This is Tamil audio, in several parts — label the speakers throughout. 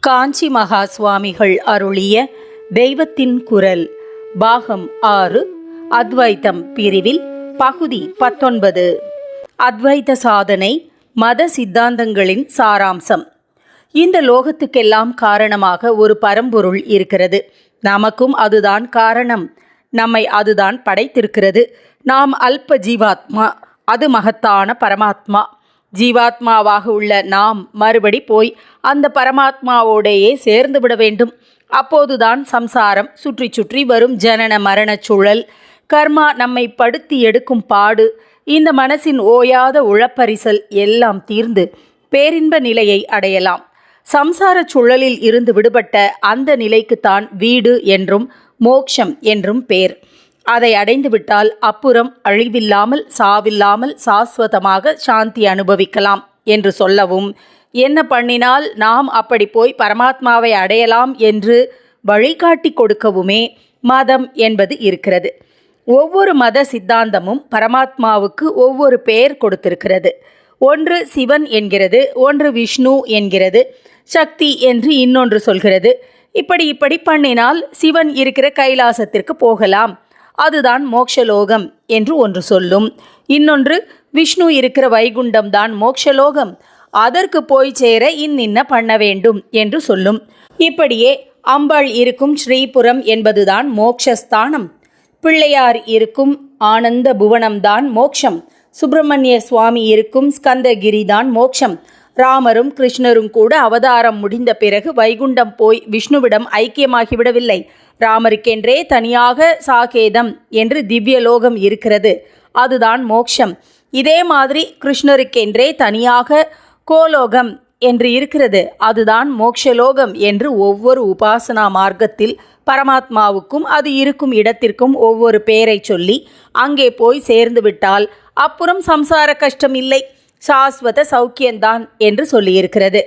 Speaker 1: காஞ்சி மகா சுவாமிகள் அருளிய தெய்வத்தின் குரல் பாகம் ஆறு அத்வைத்தம் பிரிவில் பகுதி பத்தொன்பது. அத்வைத சாதனை மத சித்தாந்தங்களின் சாராம்சம். இந்த லோகத்துக்கெல்லாம் காரணமாக ஒரு பரம்பொருள் இருக்கிறது. நமக்கும் அதுதான் காரணம். நம்மை அதுதான் படைத்திருக்கிறது. நாம் அல்ப ஜீவாத்மா அது மகத்தான பரமாத்மா. ஜீவாத்மாவாக உள்ள நாம் மறுபடி போய் அந்த பரமாத்மாவோடையே சேர்ந்து விட வேண்டும். அப்போதுதான் சம்சாரம் சுற்றி சுற்றி வரும் ஜனன மரணச் சுழல். கர்மா நம்மை படுத்தி எடுக்கும் பாடு இந்த மனசின் ஓயாத உழப்பரிசல் எல்லாம் தீர்ந்து பேரின்ப நிலையை அடையலாம். சம்சாரச் சுழலில் இருந்து விடுபட்ட அந்த நிலைக்குத்தான் வீடு என்றும் மோக்ஷம் என்றும் பேர். அதை அடைந்துவிட்டால் அப்புறம் அழிவில்லாமல் சாவில்லாமல் சாஸ்வதமாக சாந்தி அனுபவிக்கலாம் என்று சொல்லவும் என்ன பண்ணினால் நாம் அப்படி போய் பரமாத்மாவை அடையலாம் என்று வழிகாட்டி கொடுக்கவுமே மதம் என்பது இருக்கிறது. ஒவ்வொரு மத சித்தாந்தமும் பரமாத்மாவுக்கு ஒவ்வொரு பெயர் கொடுத்திருக்கிறது. ஒன்று சிவன் என்கிறது ஒன்று விஷ்ணு என்கிறது சக்தி என்று இன்னொன்று சொல்கிறது. இப்படி இப்படி பண்ணினால் சிவன் இருக்கிற கைலாசத்திற்கு போகலாம். அதுதான் மோக்ஷலோகம் என்று ஒன்று சொல்லும். இன்னொன்று விஷ்ணு இருக்கிற வைகுண்டம் தான் மோக்ஷலோகம். அதற்கு போய் சேர இன்னின்ன பண்ண வேண்டும் என்று சொல்லும். இப்படியே அம்பாள் இருக்கும் ஸ்ரீபுரம் என்பதுதான் மோக்ஷஸ்தானம். பிள்ளையார் இருக்கும் ஆனந்த புவனம்தான் மோக்ஷம். சுப்பிரமணிய சுவாமி இருக்கும் ஸ்கந்தகிரி தான் மோக்ஷம். ராமரும் கிருஷ்ணரும் கூட அவதாரம் முடிந்த பிறகு வைகுண்டம் போய் விஷ்ணுவிடம் ஐக்கியமாகிவிடவில்லை. ராமருக்கென்றே தனியாக சாகேதம் என்று திவ்யலோகம் இருக்கிறது. அதுதான் மோக்ஷம். இதே மாதிரி கிருஷ்ணருக்கென்றே தனியாக கோலோகம் என்று இருக்கிறது. அதுதான் மோக்ஷலோகம் என்று ஒவ்வொரு உபாசனா மார்க்கத்தில் பரமாத்மாவுக்கும் அது இருக்கும் இடத்திற்கும் ஒவ்வொரு பெயரை சொல்லி அங்கே போய் சேர்ந்து விட்டால் அப்புறம் சம்சார கஷ்டம் இல்லை. சாஸ்வத சௌக்கியந்தான் என்று சொல்லியிருக்கிறது.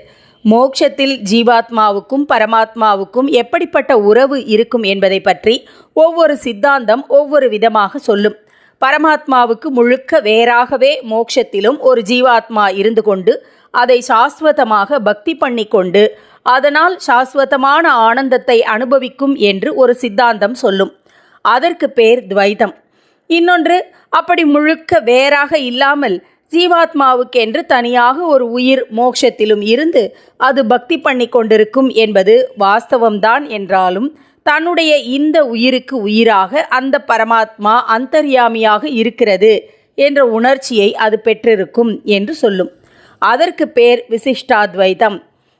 Speaker 1: மோக்ஷத்தில் ஜீவாத்மாவுக்கும் பரமாத்மாவுக்கும் எப்படிப்பட்ட உறவு இருக்கும் என்பதை பற்றி ஒவ்வொரு சித்தாந்தம் ஒவ்வொரு விதமாக சொல்லும். பரமாத்மாவுக்கு முழுக்க வேறாகவே மோக்ஷத்திலும் ஒரு ஜீவாத்மா இருந்து கொண்டு அதை சாஸ்வதமாக பக்தி பண்ணி கொண்டு அதனால் சாஸ்வதமான ஆனந்தத்தை அனுபவிக்கும் என்று ஒரு சித்தாந்தம் சொல்லும். அதற்கு பேர் துவைதம். இன்னொன்று அப்படி முழுக்க வேறாக இல்லாமல் ஜீவாத்மாவுக்கென்று தனியாக ஒரு உயிர் மோட்சத்திலும் இருந்து அது பக்தி பண்ணி கொண்டிருக்கும் என்பது வாஸ்தவம்தான் என்றாலும் தன்னுடைய இந்த உயிருக்கு உயிராக அந்த பரமாத்மா அந்தர்யாமியாக இருக்கிறது என்ற உணர்ச்சியை அது பெற்றிருக்கும் என்று சொல்லும். அதற்கு பேர் விசிஷ்டாத்வைதம்.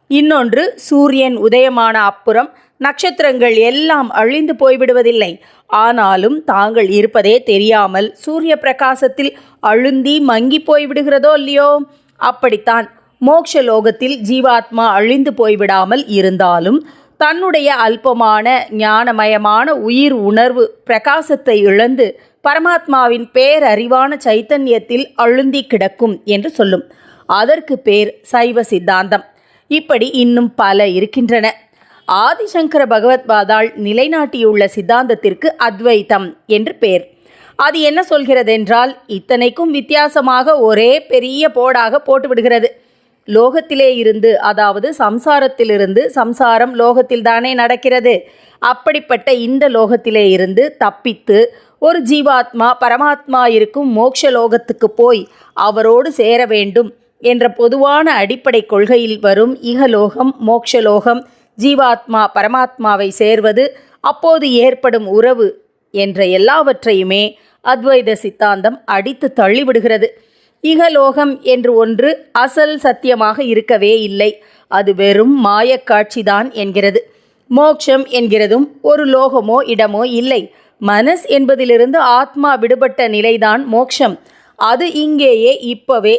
Speaker 1: இன்னொன்று சூரியன் உதயமான அப்புறம் நட்சத்திரங்கள் எல்லாம் அழிந்து போய்விடுவதில்லை. ஆனாலும் தாங்கள் இருப்பதே தெரியாமல் சூரிய பிரகாசத்தில் அழுந்தி மங்கி போய்விடுகிறதோ இல்லையோ? அப்படித்தான். மோக்ஷ லோகத்தில் ஜீவாத்மா அழிந்து போய்விடாமல் இருந்தாலும் தன்னுடைய அல்பமான ஞானமயமான உயிர் உணர்வு பிரகாசத்தை இழந்து பரமாத்மாவின் பேரறிவான சைத்தன்யத்தில் அழுந்தி கிடக்கும் என்று சொல்லும். அதற்கு பேர் சைவ சித்தாந்தம். இப்படி இன்னும் பல இருக்கின்றன. ஆதிசங்கர பகவத்பாதால் நிலைநாட்டியுள்ள சித்தாந்தத்திற்கு அத்வைத்தம் என்று பெயர் அது என்ன சொல்கிறது என்றால் இத்தனைக்கும் வித்தியாசமாக ஒரே பெரிய போடாக போட்டுவிடுகிறது. லோகத்திலே இருந்து அதாவது சம்சாரத்திலிருந்து சம்சாரம் லோகத்தில்தானே நடக்கிறது. அப்படிப்பட்ட இந்த லோகத்திலே இருந்து தப்பித்து ஒரு ஜீவாத்மா பரமாத்மா இருக்கும் மோட்ச லோகத்துக்கு போய் அவரோடு சேர வேண்டும் என்ற பொதுவான அடிப்படை கொள்கையில் வரும் இகலோகம் மோக்ஷலோகம் ஜீவாத்மா பரமாத்மாவை சேர்வது அப்போது ஏற்படும் உறவு என்ற எல்லாவற்றையுமே அத்வைத சித்தாந்தம் அடித்து தள்ளிவிடுகிறது. இகலோகம் என்று ஒன்று அசல் சத்தியமாக இருக்கவே இல்லை. அது வெறும் மாயக்காட்சிதான் என்கிறது. மோக்ஷம் என்கிறதும் ஒரு லோகமோ இடமோ இல்லை. மனஸ் என்பதிலிருந்து ஆத்மா விடுபட்ட நிலைதான் மோக்ஷம். அது இங்கேயே இப்பவே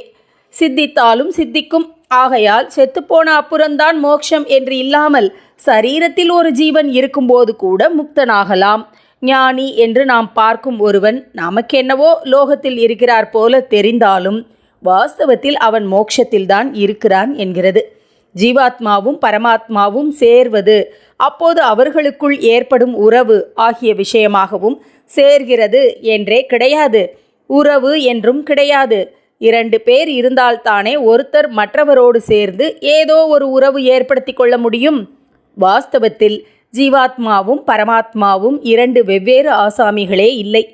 Speaker 1: சித்தித்தாலும் சித்திக்கும். ஆகையால் செத்துப்போன அப்புறம்தான் மோக்ஷம் என்று இல்லாமல் சரீரத்தில் ஒரு ஜீவன் இருக்கும்போது கூட முக்தனாகலாம். ஞானி என்று நாம் பார்க்கும் ஒருவன் நமக்கென்னவோ லோகத்தில் இருக்கிறார் போல தெரிந்தாலும் வாஸ்தவத்தில் அவன் மோட்சத்தில்தான் இருக்கிறான் என்கிறது. ஜீவாத்மாவும் பரமாத்மாவும் சேர்வது அப்போது அவர்களுக்குள் ஏற்படும் உறவு ஆகிய விஷயமாகவும் சேர்கிறது என்றே கிடையாது. உறவு என்றும் கிடையாது. இரண்டு பேர் இருந்தால்தானே ஒருத்தர் மற்றவரோடு சேர்ந்து ஏதோ ஒரு உறவு ஏற்படுத்தி கொள்ள முடியும். வாஸ்தவத்தில் ஜீவாத்மாவும் பரமாத்மாவும் இரண்டு வெவ்வேறு ஆசாமிகளே இல்லை.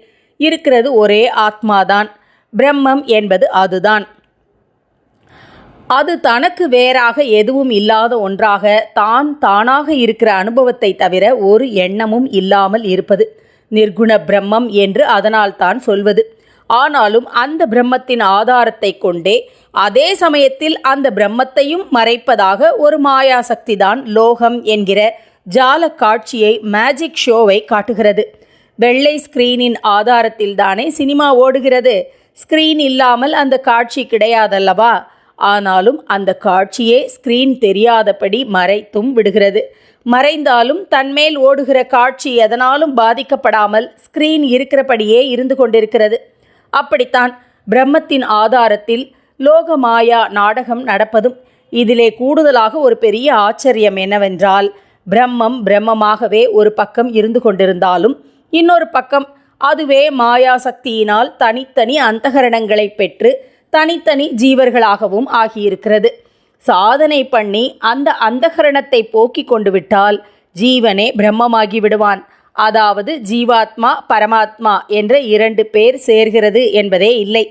Speaker 1: இருக்கிறது ஒரே ஆத்மாதான். பிரம்மம் என்பது அதுதான். அது தனக்கு வேறாக எதுவும் இல்லாத ஒன்றாக தான் தானாக இருக்கிற அனுபவத்தை தவிர ஒரு எண்ணமும் இல்லாமல் இருப்பது. நிர்குண பிரம்மம் என்று அதனால் தான் சொல்வது. ஆனாலும் அந்த பிரம்மத்தின் ஆதாரத்தை கொண்டே அதே சமயத்தில் அந்த பிரம்மத்தையும் மறைப்பதாக ஒரு மாயாசக்தி தான் லோகம் என்கிற ஜால காட்சியை மேஜிக் ஷோவை காட்டுகிறது. வெள்ளை ஸ்கிரீனின் ஆதாரத்தில் தானே சினிமா ஓடுகிறது. ஸ்கிரீன் இல்லாமல் அந்த காட்சி கிடையாதல்லவா? ஆனாலும் அந்த காட்சியே ஸ்கிரீன் தெரியாதபடி மறைத்தும் விடுகிறது. மறைந்தாலும் தன்மேல் ஓடுகிற காட்சி எதனாலும் பாதிக்கப்படாமல் ஸ்கிரீன் இருக்கிறபடியே இருந்து கொண்டிருக்கிறது. அப்படித்தான் பிரம்மத்தின் ஆதாரத்தில் லோகமாயா நாடகம் நடப்பதும் இதிலே கூடுதலாக ஒரு பெரிய ஆச்சரியம் என்னவென்றால் பிரம்மம் பிரம்மமாகவே ஒரு பக்கம் இருந்து கொண்டிருந்தாலும் இன்னொரு பக்கம் அதுவே மாயா சக்தியினால் தனித்தனி அந்தகரணங்களை பெற்று தனித்தனி ஜீவர்களாகவும் ஆகியிருக்கிறது. சாதனை பண்ணி அந்த அந்தகரணத்தை போக்கிக் கொண்டு விட்டால் ஜீவனே பிரம்மமாகி விடுவான். அதாவது ஜீவாத்மா பரமாத்மா என்ற இரண்டு பேர் சேர்கிறது என்பதே இல்லை.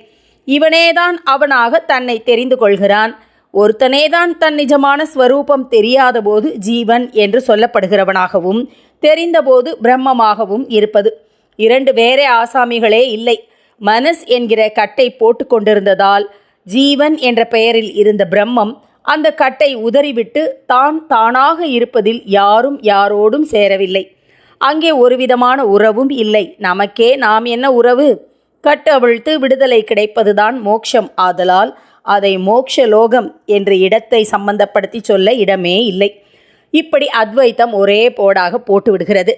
Speaker 1: இவனேதான் அவனாக தன்னை தெரிந்து கொள்கிறான். ஒருத்தனேதான் தன் நிஜமான ஸ்வரூபம் தெரியாதபோது ஜீவன் என்று சொல்லப்படுகிறவனாகவும் தெரிந்தபோது பிரம்மமாகவும் இருப்பது. இரண்டு வேறே ஆசாமிகளே இல்லை. மனஸ் என்கிற கட்டை போட்டு கொண்டிருந்ததால் ஜீவன் என்ற பெயரில் இருந்த பிரம்மம் அந்த கட்டை உதறிவிட்டு தான் தானாக இருப்பதில் யாரும் யாரோடும் சேரவில்லை. அங்கே ஒருவிதமான உறவும் இல்லை. நமக்கே நாம் என்ன உறவு? கட்டு அவிழ்த்து விடுதலை கிடைப்பதுதான் மோட்சம் ஆதலால் அதை மோக்ஷ லோகம் என்ற இடத்தை சம்பந்தப்படுத்தி சொல்ல இடமே இல்லை. இப்படி அத்வைத்தம் ஒரே போடாக போட்டு விடுகிறது.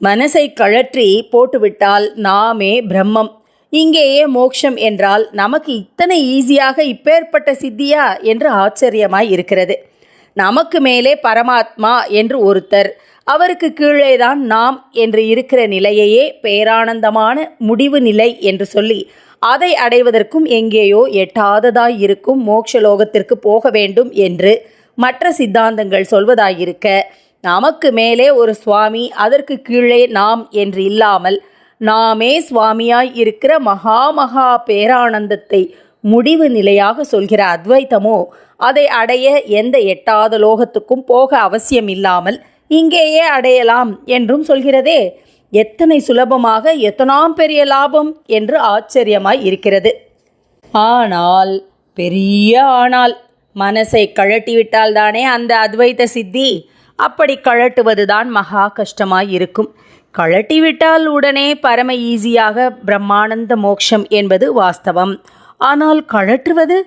Speaker 1: மனசை கழற்றி போட்டுவிட்டால் நாமே பிரம்மம். இங்கேயே மோக்ஷம் என்றால் நமக்கு இத்தனை ஈஸியாக இப்பேற்பட்ட சித்தியா என்று ஆச்சரியமாய் இருக்கிறது. நமக்கு மேலே பரமாத்மா என்று ஒருத்தர் அவருக்கு கீழே தான் நாம் என்று இருக்கிற நிலையையே பேரானந்தமான முடிவு நிலை என்று சொல்லி அதை அடைவதற்கும் எங்கேயோ எட்டாததாய் இருக்கும் மோட்சலோகத்திற்கு போக வேண்டும் என்று மற்ற சித்தாந்தங்கள் சொல்வதாயிருக்க நமக்கு மேலே ஒரு சுவாமி அதற்கு கீழே நாம் என்று இல்லாமல் நாமே சுவாமியாய் இருக்கிற மகா மகா பேரானந்தத்தை முடிவு நிலையாக சொல்கிற அத்வைத்தமோ அதை அடைய எந்த எட்டாத லோகத்துக்கும் போக அவசியம் இல்லாமல் இங்கேயே அடையலாம் என்றும் சொல்கிறதே. எத்தனை சுலபமாக எத்தனாம் பெரிய லாபம் என்று ஆச்சரியமாய் இருக்கிறது. ஆனால் பெரிய ஆனால் மனசை கழட்டிவிட்டால் தானே அந்த அத்வைத சித்தி? அப்படி கழட்டுவதுதான் மகா கஷ்டமாய் இருக்கும். கழட்டிவிட்டால் உடனே பரம ஈஸியாக பிரம்மானந்த மோக்ஷம் என்பது வாஸ்தவம். ஆனால் கழற்றுவது?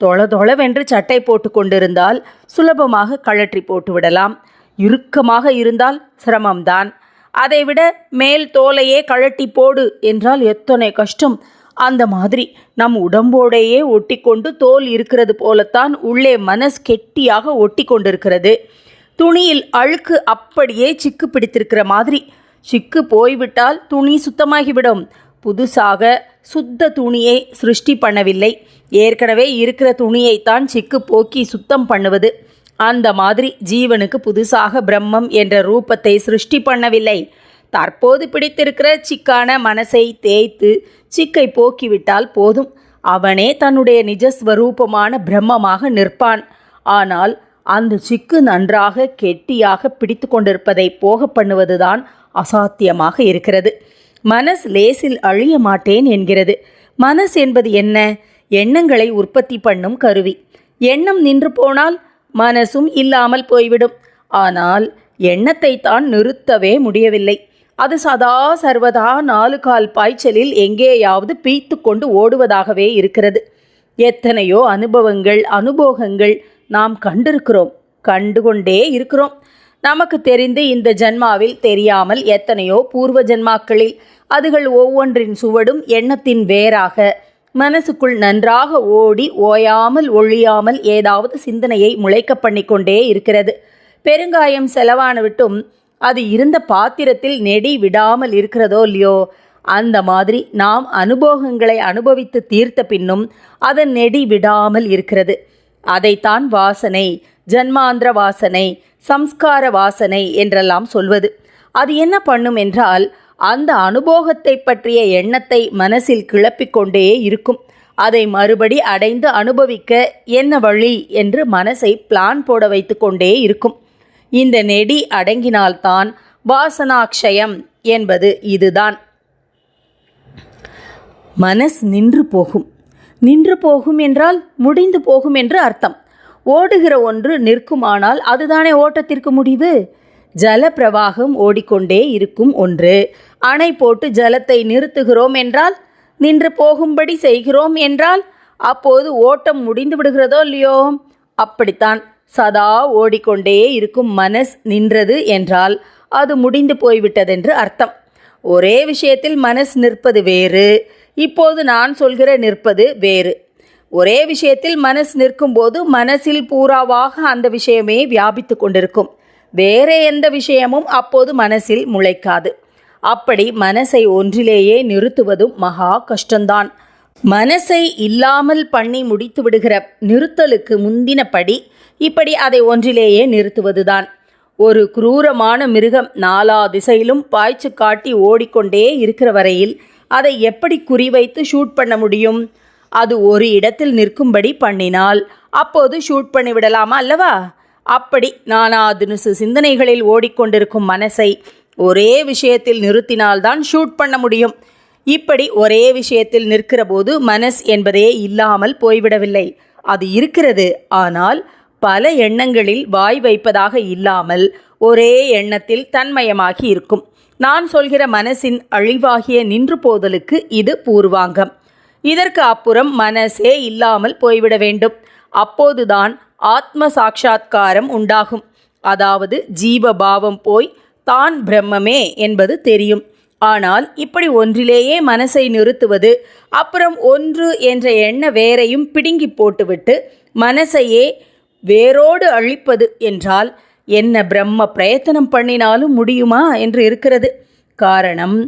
Speaker 1: தொள தொளவென்று சட்டை போட்டு கொண்டிருந்தால் சுலபமாக கழற்றி போட்டு விடலாம் இறுக்கமாக இருந்தால் சிரமம்தான். அதைவிட மேல் தோலையே கழட்டி போடு என்றால் எத்தனை கஷ்டம். அந்த மாதிரி நம் உடம்போடையே ஒட்டிக்கொண்டு தோல் இருக்கிறது போலத்தான் உள்ளே மனஸ் கெட்டியாக ஒட்டி கொண்டிருக்கிறது துணியில் அழுக்கு அப்படியே சிக்கு பிடித்திருக்கிற மாதிரி. சிக்கு போய்விட்டால் துணி சுத்தமாகிவிடும். புதுசாக சுத்த துணியை சிருஷ்டி பண்ணவில்லை. ஏற்கனவே இருக்கிற துணியைத்தான் சிக்கு போக்கி சுத்தம் பண்ணுவது. அந்த மாதிரி ஜீவனுக்கு புதுசாக பிரம்மம் என்ற ரூபத்தை சிருஷ்டி பண்ணவில்லை. தற்போது பிடித்திருக்கிற சிக்கான மனசை தேய்த்து சிக்கை போக்கிவிட்டால் போதும். அவனே தன்னுடைய நிஜஸ்வரூபமான பிரம்மமாக நிற்பான். ஆனால் அந்த சிக்கு நன்றாக கெட்டியாக பிடித்து கொண்டிருப்பதை போக பண்ணுவதுதான் அசாத்தியமாக இருக்கிறது. மனஸ் லேசில் அழிய மாட்டேன் என்கிறது. மனஸ் என்பது என்ன? எண்ணங்களை உற்பத்தி பண்ணும் கருவி. எண்ணம் நின்று போனால் மனசும் இல்லாமல் போய்விடும். ஆனால் எண்ணத்தை தான் நிறுத்தவே முடியவில்லை. அது சதா சர்வதா நாலு கால் பாய்ச்சலில் எங்கேயாவது பீய்த்து கொண்டு ஓடுவதாகவே இருக்கிறது. எத்தனையோ அனுபவங்கள் அனுபோகங்கள் நாம் கண்டிருக்கிறோம் கண்டுகொண்டே இருக்கிறோம். நமக்கு தெரிந்து இந்த ஜென்மாவில் தெரியாமல் எத்தனையோ பூர்வ ஜென்மாக்களில் அதுகள் ஒவ்வொன்றின் சுவடும் எண்ணத்தின் வேறாக மனசுக்குள் நன்றாக ஓடி ஓயாமல் ஒழியாமல் ஏதாவது சிந்தனையை முளைக்க பண்ணிக்கொண்டே இருக்கிறது. பெருங்காயம் செலவான விட்டும் அது இருந்த பாத்திரத்தில் நெடி விடாமல் இருக்கிறதோ இல்லையோ? அந்த மாதிரி நாம் அனுபவங்களை அனுபவித்து தீர்த்த பின்னும் அதன் நெடி விடாமல் இருக்கிறது. அதைத்தான் வாசனை ஜன்மாந்திர வாசனை சம்ஸ்கார வாசனை என்றெல்லாம் சொல்வது. அது என்ன பண்ணும் என்றால் அந்த அனுபோகத்தை பற்றிய எண்ணத்தை மனசில் கிளப்பிக் கொண்டே இருக்கும். அதை மறுபடி அடைந்து அனுபவிக்க என்ன வழி என்று மனசை பிளான் போட வைத்து கொண்டே இருக்கும். இந்த நெடி அடங்கினால்தான் வாசனாக்ஷயம் என்பது இதுதான். மனஸ் நின்று போகும். நின்று போகும் என்றால் முடிந்து போகும் என்று அர்த்தம். ஓடுகிற ஒன்று நிற்குமானால் அதுதானே ஓட்டத்திற்கு முடிவு? ஜல பிரவாகம் ஓடிக்கொண்டே இருக்கும் ஒன்று. அணை போட்டு ஜலத்தை நிறுத்துகிறோம் என்றால் நின்று போகும்படி செய்கிறோம் என்றால் அப்போது ஓட்டம் முடிந்து விடுகிறதோ இல்லையோ? அப்படித்தான் சதா ஓடிக்கொண்டே இருக்கும் மனஸ் நின்றது என்றால் அது முடிந்து போய்விட்டதென்று அர்த்தம். ஒரே விஷயத்தில் மனஸ் நிற்பது வேறு இப்போது நான் சொல்கிற நிற்பது வேறு. ஒரே விஷயத்தில் மனஸ் நிற்கும்போது மனசில் பூராவாக அந்த விஷயமே வியாபித்து கொண்டிருக்கும். வேற எந்த விஷயமும் அப்போது மனசில் முளைக்காது. அப்படி மனசை ஒன்றிலேயே நிறுத்துவதும் மகா கஷ்டம்தான் மனசை இல்லாமல் பண்ணி முடித்து விடுகிற நிறுத்தலுக்கு முந்தினபடி இப்படி அதை ஒன்றிலேயே நிறுத்துவதுதான். ஒரு குரூரமான மிருகம் நாலா திசையிலும் பாய்ச்சு காட்டி ஓடிக்கொண்டே இருக்கிற வரையில் அதை எப்படி குறிவைத்து ஷூட் பண்ண முடியும்? அது ஒரு இடத்தில் நிற்கும்படி பண்ணினால் அப்போது ஷூட் பண்ணிவிடலாமா அல்லவா? அப்படி நானா தினுசு சிந்தனைகளில் ஓடிக்கொண்டிருக்கும் மனசை ஒரே விஷயத்தில் நிறுத்தினால்தான் ஷூட் பண்ண முடியும். இப்படி ஒரே விஷயத்தில் நிற்கிற போது மனஸ் என்பதே இல்லாமல் போய்விடவில்லை. அது இருக்கிறது. ஆனால் பல எண்ணங்களில் வாய் வைப்பதாக இல்லாமல் ஒரே எண்ணத்தில் தன்மயமாகி இருக்கும். நான் சொல்கிற மனசின் அழிவாகிய நின்று போதலுக்கு இது பூர்வாங்கம். இதற்கு அப்புறம் மனசே இல்லாமல் போய்விட வேண்டும். அப்போதுதான் ஆத்ம சாட்சா்காரம் உண்டாகும். அதாவது ஜீவபாவம் போய் தான் பிரம்மமே என்பது தெரியும். ஆனால் இப்படி ஒன்றிலேயே மனசை நிறுத்துவது அப்புறம் ஒன்று என்ற எண்ண வேறையும் பிடுங்கி போட்டுவிட்டு மனசையே வேரோடு அழிப்பது என்றால் என்ன பிரம்ம பிரயத்தனம் பண்ணினாலும் முடியுமா என்று இருக்கிறது. காரணம்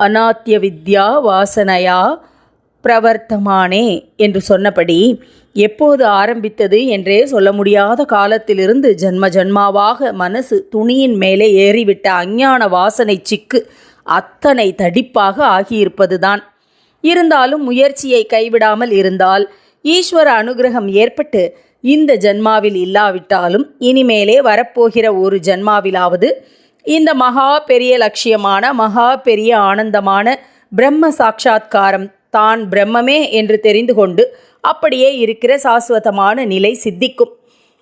Speaker 1: அநாத்திய வித்யா வாசனையா பிரவர்த்தமானே என்று சொன்னபடி எப்போது ஆரம்பித்தது என்றே சொல்ல முடியாத காலத்திலிருந்து ஜன்ம ஜன்மாவாக மனசு துணியின் மேலே ஏறிவிட்ட அஞ்ஞான வாசனை சிக்கு அத்தனை தடிப்பாக ஆகியிருப்பதுதான். இருந்தாலும் முயற்சியை கைவிடாமல் இருந்தால் ஈஸ்வர அனுகிரகம் ஏற்பட்டு இந்த ஜன்மாவில் இல்லாவிட்டாலும் இனிமேலே வரப்போகிற ஒரு ஜன்மாவிலாவது இந்த மகா பெரிய லட்சியமான மகா பெரிய ஆனந்தமான பிரம்ம சாட்சா்காரம் தான் பிரம்மமே என்று தெரிந்து கொண்டு அப்படியே இருக்கிற சாஸ்வதமான நிலை சித்திக்கும்.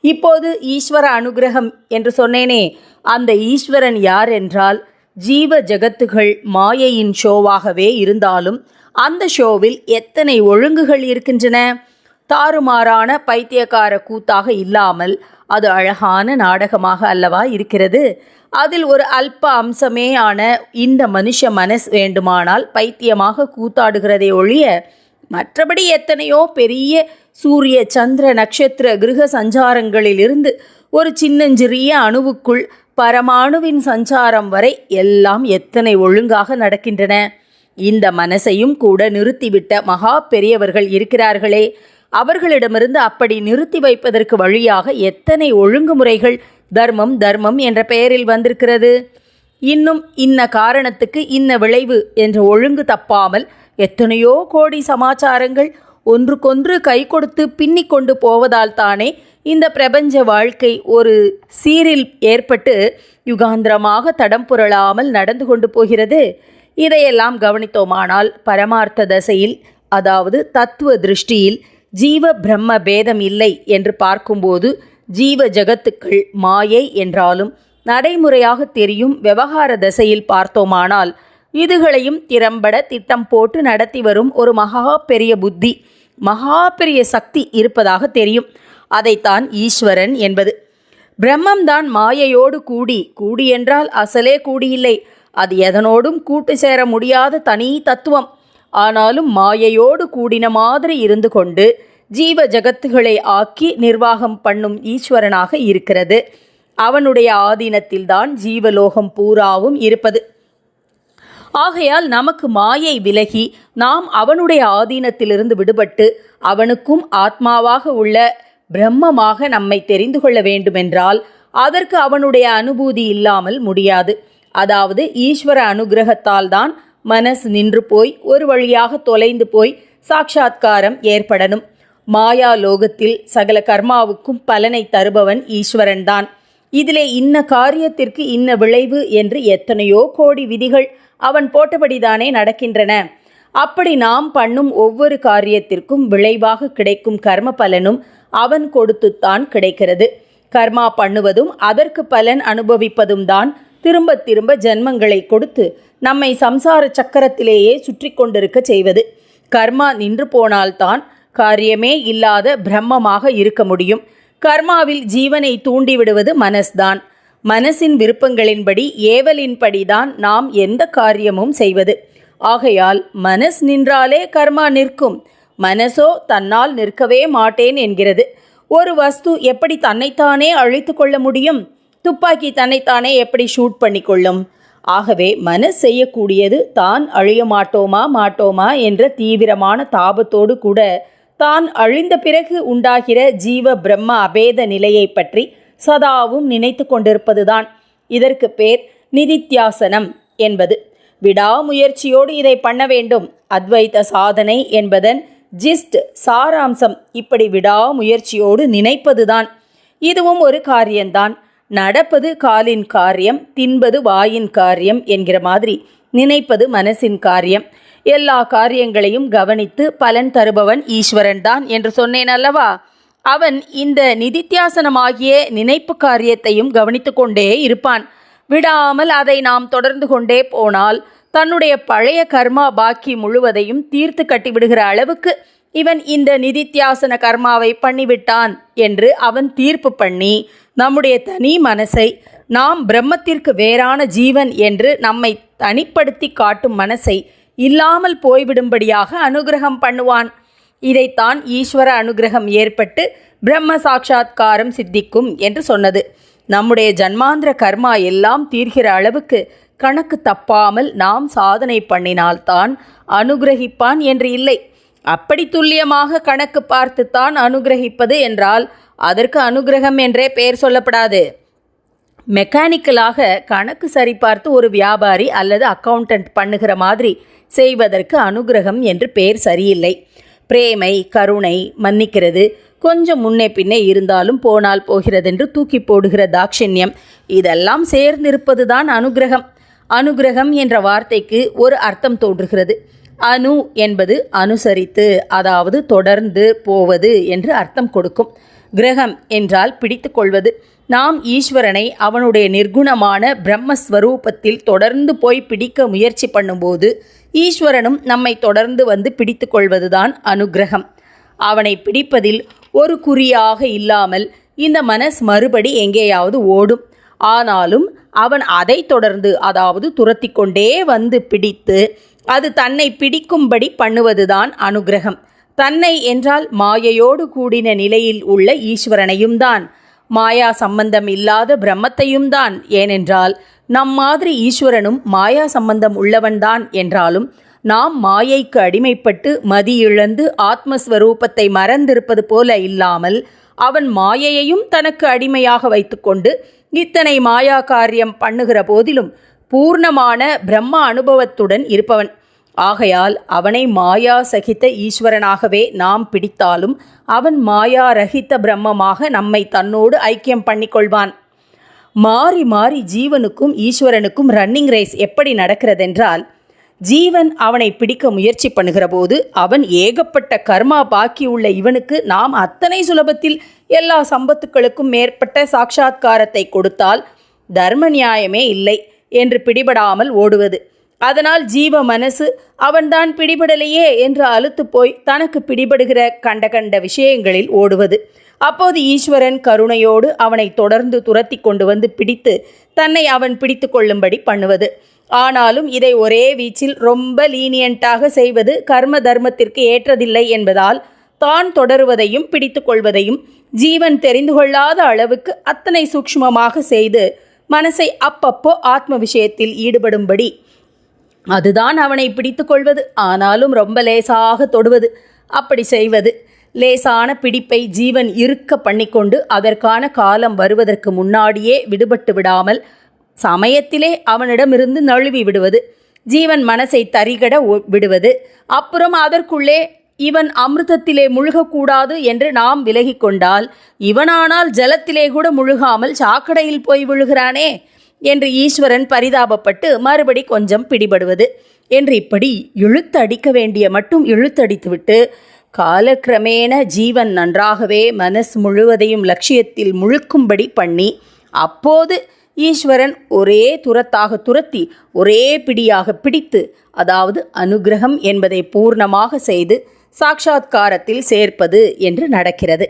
Speaker 1: இப்போது ஈஸ்வர அனுகிரகம் என்று சொன்னேனே அந்த ஈஸ்வரன் யார் என்றால் ஜீவ ஜகத்துகள் மாயையின் ஷோவாகவே இருந்தாலும் அந்த ஷோவில் எத்தனை ஒழுங்குகள் இருக்கின்றன? தாறுமாறான பைத்தியக்கார கூத்தாக இல்லாமல் அது அழகான நாடகமாக அல்லவா இருக்கிறது? அதில் ஒரு அல்ப அம்சமே ஆன இந்த மனுஷ மனஸ் வேண்டுமானால் பைத்தியமாக கூத்தாடுகிறதே ஒழிய மற்றபடி எத்தனையோ பெரிய சூரிய சந்திர நட்சத்திர கிரக சஞ்சாரங்களிலிருந்து ஒரு சின்னஞ்சிறிய அணுவுக்குள் பரமாணுவின் சஞ்சாரம் வரை எல்லாம் எத்தனை ஒழுங்காக நடக்கின்றன. இந்த மனசையும் கூட நிறுத்திவிட்ட மகா பெரியவர்கள் இருக்கிறார்களே. அவர்களிடமிருந்து அப்படி நிறுத்தி வைப்பதற்கு வழியாக எத்தனை ஒழுங்குமுறைகள் தர்மம் தர்மம் என்ற பெயரில் வந்திருக்கிறது. இன்னும் இன்ன காரணத்துக்கு இன்ன விளைவு என்ற ஒழுங்கு தப்பாமல் எத்தனையோ கோடி சமாச்சாரங்கள் ஒன்றுக்கொன்று கை கொடுத்து பின்னி கொண்டு போவதால் தானே இந்த பிரபஞ்ச வாழ்க்கை ஒரு சீரில் ஏற்பட்டு யுகாந்திரமாக தடம் புரளாமல் நடந்து கொண்டு போகிறது. இதையெல்லாம் கவனித்தோமானால் பரமார்த்த தசையில் அதாவது தத்துவ திருஷ்டியில் ஜீவ பிரம்ம பேதம் இல்லை என்று பார்க்கும்போது ஜீவ ஜகத்துக்கள் மாயை என்றாலும் நடைமுறையாக தெரியும் விவகார தசையில் பார்த்தோமானால் இதுகளையும் திறம்பட திட்டம் போட்டு நடத்தி வரும் ஒரு மகா பெரிய புத்தி மகா பெரிய சக்தி இருப்பதாக தெரியும். அதைத்தான் ஈஸ்வரன் என்பது. பிரம்மம்தான் மாயையோடு கூடி கூடி என்றால் அசலே கூடியில்லை. அது எதனோடும் கூட்டு சேர முடியாத தனி தத்துவம். ஆனாலும் மாயையோடு கூடின மாதிரி இருந்து கொண்டு ஜீவ ஜகத்துகளை ஆக்கி நிர்வாகம் பண்ணும் ஈஸ்வரனாக இருக்கிறது. அவனுடைய ஆதீனத்தில்தான் ஜீவலோகம் பூராவும் இருப்பது. ஆகையால் நமக்கு மாயை விலகி நாம் அவனுடைய ஆதீனத்திலிருந்து விடுபட்டு அவனுக்கும் ஆத்மாவாக உள்ள பிரம்மமாக நம்மை தெரிந்து கொள்ள வேண்டுமென்றால் அதற்கு அவனுடைய அனுபூதி இல்லாமல் முடியாது. அதாவது ஈஸ்வர அனுகிரகத்தால் தான் மனஸ் நின்று போய் ஒரு வழியாக தொலைந்து போய் சாட்சாத்காரம் ஏற்படணும். மாயா லோகத்தில் சகல கர்மாவுக்கும் பலனை தருபவன் ஈஸ்வரன்தான். இதிலே இன்ன காரியத்திற்கு இன்ன விளைவு என்று எத்தனையோ கோடி விதிகள் அவன் போட்டபடிதானே நடக்கின்றன. அப்படி நாம் பண்ணும் ஒவ்வொரு காரியத்திற்கும் விளைவாக கிடைக்கும் கர்ம பலனும் அவன் கொடுத்துத்தான் கிடைக்கிறது. கர்மா பண்ணுவதும் அதற்கு பலன் அனுபவிப்பதும் தான் திரும்ப திரும்ப ஜென்மங்களை கொடுத்து நம்மை சம்சார சக்கரத்திலேயே சுற்றி கொண்டிருக்க செய்வது. கர்மா நின்று போனால்தான் காரியமே இல்லாத பிரம்மமாக இருக்க முடியும். கர்மாவில் ஜீவனை தூண்டிவிடுவது மனஸ்தான். மனசின் விருப்பங்களின்படி ஏவலின்படிதான் நாம் எந்த காரியமும் செய்வது. ஆகையால் மனஸ் நின்றாலே கர்மா நிற்கும். மனசோ தன்னால் நிற்கவே மாட்டேன் என்கிறது. ஒரு வஸ்து எப்படி தன்னைத்தானே அழித்து கொள்ள முடியும்? துப்பாக்கி தன்னைத்தானே எப்படி ஷூட் பண்ணிக்கொள்ளும்? ஆகவே மனஸ் செய்யக்கூடியது தான் அழிய மாட்டோமா மாட்டோமா என்ற தீவிரமான தாபத்தோடு கூட தான் அழிந்த பிறகு உண்டாகிற ஜீவ பிரம்ம அபேத நிலையை பற்றி சதாவும் நினைத்து கொண்டிருப்பதுதான். இதற்கு பேர் நிதித்தியாசனம் என்பது. விடாமுயற்சியோடு இதை பண்ண வேண்டும். அத்வைத சாதனை என்பதன் ஜிஸ்ட் சாராம்சம் இப்படி விடாமுயற்சியோடு நினைப்பதுதான். இதுவும் ஒரு காரியம்தான் நடப்பது காலின் காரியம் தின்பது வாயின் காரியம் என்கிற மாதிரி நினைப்பது மனசின் காரியம். எல்லா காரியங்களையும் கவனித்து பலன் தருபவன் ஈஸ்வரன் தான் என்று சொன்னேன் அல்லவா? அவன் இந்த நிதித்தியாசனமாகிய நினைப்பு காரியத்தையும் கவனித்து கொண்டே இருப்பான். விடாமல் அதை நாம் தொடர்ந்து கொண்டே போனால் தன்னுடைய பழைய கர்மா பாக்கி முழுவதையும் தீர்த்து கட்டிவிடுகிற அளவுக்கு இவன் இந்த நிதித்தியாசன கர்மாவை பண்ணிவிட்டான் என்று அவன் தீர்ப்பு பண்ணி நம்முடைய தனி மனசை நாம் பிரம்மத்திற்கு வேறான ஜீவன் என்று நம்மை தனிப்படுத்தி காட்டும் மனசை இல்லாமல் போய்விடும்படியாக அனுகிரகம் பண்ணுவான். இதைத்தான் ஈஸ்வர அனுகிரகம் ஏற்பட்டு பிரம்ம சாட்சா்காரம் சித்திக்கும் என்று சொன்னது. நம்முடைய ஜன்மாந்திர கர்மா எல்லாம் தீர்கிற அளவுக்கு கணக்கு தப்பாமல் நாம் சாதனை பண்ணினால்தான் அனுகிரகிப்பான் என்று இல்லை. அப்படி துல்லியமாக கணக்கு பார்த்துத்தான் அனுகிரகிப்பது என்றால் அதற்கு அனுகிரகம் என்றே பெயர் சொல்லப்படாது. மெக்கானிக்கலாக கணக்கு சரிபார்த்து ஒரு வியாபாரி அல்லது அக்கவுண்டன்ட் பண்ணுகிற மாதிரி செய்வதற்கு அனுகிரகம் என்று பெயர் சரியில்லை. பிரேமை கருணை மன்னிக்கிறது. கொஞ்சம் முன்னே பின்னே இருந்தாலும் போனால் போகிறதென்று தூக்கி போடுகிற தாட்சிண்யம். இதெல்லாம் சேர்ந்திருப்பதுதான் அனுகிரகம். அனுகிரகம் என்ற வார்த்தைக்கு ஒரு அர்த்தம் தோன்றுகிறது. அணு என்பது அனுசரித்து அதாவது தொடர்ந்து போவது என்று அர்த்தம் கொடுக்கும். கிரகம் என்றால் பிடித்து கொள்வது நாம் ஈஸ்வரனை அவனுடைய நிர்குணமான பிரம்மஸ்வரூபத்தில் தொடர்ந்து போய் பிடிக்க முயற்சி பண்ணும்போது ஈஸ்வரனும் நம்மை தொடர்ந்து வந்து பிடித்து கொள்வதுதான் அனுகிரகம். அவனை பிடிப்பதில் ஒரு குறியாக இல்லாமல் இந்த மனஸ் மறுபடி எங்கேயாவது ஓடும். ஆனாலும் அவன் அதை தொடர்ந்து அதாவது துரத்தி கொண்டே வந்து பிடித்து அது தன்னை பிடிக்கும்படி பண்ணுவதுதான் அனுகிரகம். தன்னை என்றால் மாயையோடு கூடின நிலையில் உள்ள ஈஸ்வரனையும் தான் மாயா சம்பந்தம் இல்லாத பிரம்மத்தையும் தான் ஏனென்றால் நம் மாதிரி ஈஸ்வரனும் மாயா சம்பந்தம் உள்ளவன்தான் என்றாலும் நாம் மாயைக்கு அடிமைப்பட்டு மதி இழந்து ஆத்மஸ்வரூபத்தை மறந்திருப்பது போல இல்லாமல் அவன் மாயையையும் தனக்கு அடிமையாக வைத்துக்கொண்டு இத்தனை மாயா காரியம் பண்ணுகிற போதிலும் பூர்ணமான பிரம்ம அனுபவத்துடன் இருப்பவன். ஆகையால் அவனை மாயா சகித்த ஈஸ்வரனாகவே நாம் பிடித்தாலும் அவன் மாயா ரகித்த பிரம்மமாக நம்மை தன்னோடு ஐக்கியம் பண்ணிக்கொள்வான். மாறி மாறி ஜீவனுக்கும் ஈஸ்வரனுக்கும் ரன்னிங் ரேஸ் எப்படி நடக்கிறதென்றால் ஜீவன் அவனை பிடிக்க முயற்சி பண்ணுகிற போது அவன் ஏகப்பட்ட கர்மா பாக்கி உள்ள இவனுக்கு நாம் அத்தனை சுலபத்தில் எல்லா சம்பத்துக்களுக்கும் மேற்பட்ட சாட்சா்காரத்தை கொடுத்தால் தர்ம நியாயமே இல்லை என்று பிடிபடாமல் ஓடுவது. அதனால் ஜீவ மனசு அவன்தான் பிடிபடலையே என்று அழுத்து போய் தனக்கு பிடிபடுகிற கண்ட கண்ட விஷயங்களில் ஓடுவது. அப்போது ஈஸ்வரன் கருணையோடு அவனை தொடர்ந்து துரத்தி கொண்டு வந்து பிடித்து தன்னை அவன் பிடித்து கொள்ளும்படி பண்ணுவது. ஆனாலும் இதை ஒரே வீச்சில் ரொம்ப லீனியண்டாக செய்வது கர்ம தர்மத்திற்கு ஏற்றதில்லை என்பதால் தான் தொடருவதையும் பிடித்து கொள்வதையும் ஜீவன் தெரிந்து கொள்ளாத அளவுக்கு அத்தனை சூக்ஷ்மமாக செய்து மனசை அப்பப்போ ஆத்ம விஷயத்தில் ஈடுபடும்படி அதுதான் அவனை பிடித்து கொள்வது. ஆனாலும் ரொம்ப லேசாக தொடுவது. அப்படி செய்வது. லேசான பிடிப்பை ஜீவன் இருக்க பண்ணிக்கொண்டு அதற்கான காலம் வருவதற்கு முன்னாடியே விடுபட்டு விடாமல் சமயத்திலே அவனிடமிருந்து நழுவி விடுவது. ஜீவன் மனசை தரிகட ஒ- விடுவது. அப்புறம் அதற்குள்ளே இவன் அமிர்தத்திலே முழுகக்கூடாது என்று நாம் விலகிக் கொண்டால் இவனானால் ஜலத்திலே கூட முழுகாமல் சாக்கடையில் போய் விழுகிறானே. என்று ஈஸ்வரன் பரிதாபப்பட்டு மறுபடி கொஞ்சம் பிடிபடுவது. என்று இப்படி இழுத்தடிக்க வேண்டிய மட்டும் இழுத்தடித்துவிட்டு காலக்கிரமேண ஜீவன் நன்றாகவே மனஸ் முழுவதையும் லட்சியத்தில் முழுக்கும்படி பண்ணி அப்போது ஈஸ்வரன் ஒரே துரத்தாக துரத்தி ஒரே பிடியாக பிடித்து அதாவது அனுக்கிரகம் என்பதை பூர்ணமாக செய்து சாட்சாத்காரத்தில் சேர்ப்பது என்று நடக்கிறது.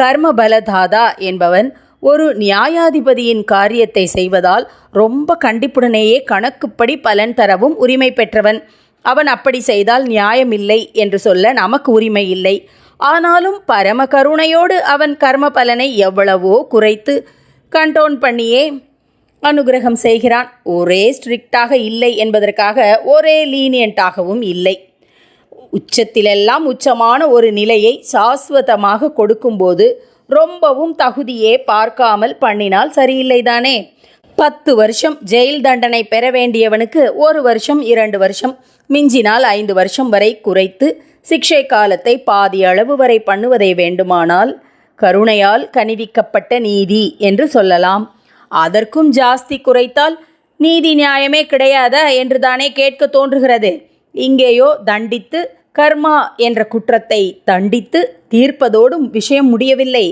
Speaker 1: கர்மபலதாதா என்பவன் ஒரு நியாயாதிபதியின் காரியத்தை செய்வதால் ரொம்ப கண்டிப்புடனேயே கணக்குப்படி பலன் தரவும் உரிமை பெற்றவன். அவன் அப்படி செய்தால் நியாயமில்லை என்று சொல்ல நமக்கு உரிமை இல்லை. ஆனாலும் பரம கருணையோடு அவன் கர்ம பலனை எவ்வளவோ குறைத்து கண்டோன் பண்ணியே அனுகிரகம் செய்கிறான். ஒரே ஸ்ட்ரிக்டாக இல்லை என்பதற்காக ஒரே லீனியண்டாகவும் இல்லை. உச்சத்திலெல்லாம் உச்சமான ஒரு நிலையை சாஸ்வதமாக கொடுக்கும்போது ரொம்பவும் தகுதியே பார்க்காமல் பண்ணினால் சரியில்லைதானே? பத்து வருஷம் ஜெயில் தண்டனை பெற வேண்டியவனுக்கு ஒரு வருஷம் இரண்டு வருஷம் மிஞ்சினால் ஐந்து வருஷம் வரை குறைத்து சிக்ஷை காலத்தை பாதி அளவு வரை பண்ணுவதை வேண்டுமானால் கருணையால் கணிவிக்கப்பட்ட நீதி என்று சொல்லலாம். அதற்கும் ஜாஸ்தி குறைத்தால் நீதி நியாயமே கிடையாதா என்று தானே கேட்க தோன்றுகிறது. இங்கேயோ தண்டித்து கர்மா என்ற குற்றத்தை தண்டித்து தீர்ப்பதோடும் விஷயம் முடியவில்லை.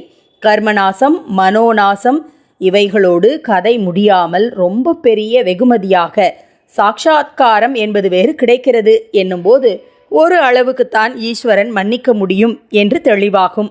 Speaker 1: கர்மநாசம் மனோநாசம் இவைகளோடு கதை முடியாமல் ரொம்ப பெரிய வெகுமதியாக சாட்சாத்காரம் என்பது வேறு கிடைக்கிறது. என்னும்போது ஒரு அளவுக்குத்தான் ஈஸ்வரன் மன்னிக்க முடியும் என்று தெளிவாகும்.